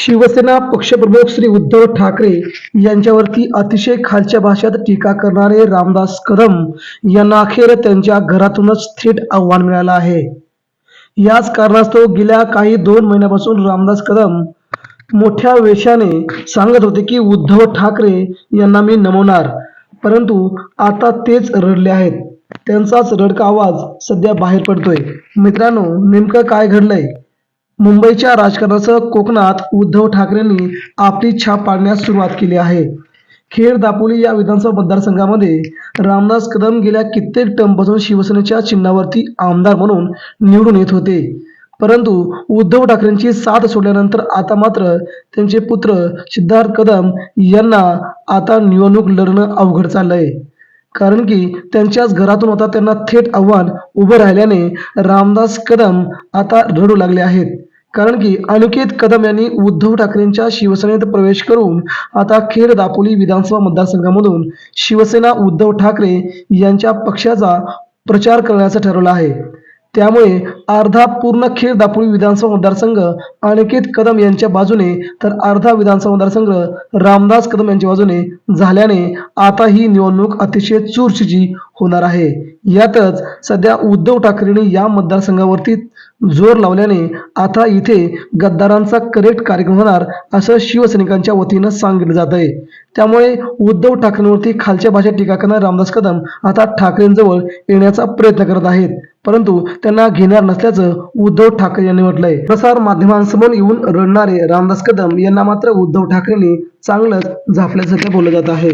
शिवसेना पक्षप्रमुख श्री उद्धव ठाकरे यांच्यावरती अतिशय खालच्या भाषेत टीका करणारे रामदास कदम यांना अखेर त्यांच्या घरातूनच थेट आव्हान मिळालं आहे. याच कारणास्तव गेल्या काही दोन महिन्यापासून रामदास कदम मोठ्या वेशाने सांगत होते की उद्धव ठाकरे यांना मी नमवणार परंतु आता तेच रडले आहेत. त्यांचाच रडका आवाज सध्या बाहेर पडतोय. मित्रांनो नेमकं काय घडलंय? मुंबईच्या राजकारणासह कोकणात उद्धव ठाकरेंनी आपली छाप पाडण्यास सुरुवात केली आहे. खेड दापोली या विधानसभा मतदारसंघामध्ये रामदास कदम गेल्या कित्येक टर्मपासून शिवसेनेच्या चिन्हावरती आमदार म्हणून निवडून येत होते. परंतु उद्धव ठाकरेंची साथ सोडल्यानंतर आता मात्र त्यांचे पुत्र सिद्धार्थ कदम यांना आता निवडणूक लढणं अवघड चाललंय. कारण की त्यांच्याच घरातून आता त्यांना थेट आव्हान उभं राहिल्याने रामदास कदम आता रडू लागले आहेत. कारण की अनिकेत कदम यांनी उद्धव ठाकरेंच्या शिवसेनेत प्रवेश करून आता खेड दापोली विधानसभा मतदारसंघामधून शिवसेना उद्धव ठाकरे यांच्या पक्षाचा प्रचार करण्याचं ठरवलं आहे. त्यामुळे अर्धा पूर्ण खेड दापोली विधानसभा मतदारसंघ अनिकेत कदम यांच्या बाजूने तर अर्धा विधानसभा मतदारसंघ रामदास कदम यांच्या बाजूने झाल्याने आता ही निवडणूक अतिशय चुरशीची होणार आहे. यातच सध्या उद्धव ठाकरेंनी या मतदारसंघावरती जोर लावल्याने आता इथे गद्दारांचा करेक्ट कार्यक्रम होणार असं शिवसैनिकांच्या वतीनं सांगितलं जात आहे. त्यामुळे उद्धव ठाकरेंवरती खालच्या भाषेत टीका करणारे रामदास कदम आता ठाकरेंजवळ येण्याचा प्रयत्न करत आहेत. परंतु त्यांना घेणार नसल्याचं उद्धव ठाकरे यांनी म्हटलंय. प्रसार माध्यमांसमोर येऊन रडणारे रामदास कदम यांना मात्र उद्धव ठाकरेंनी चांगलंच झापल्यासारखं बोललं जात आहे.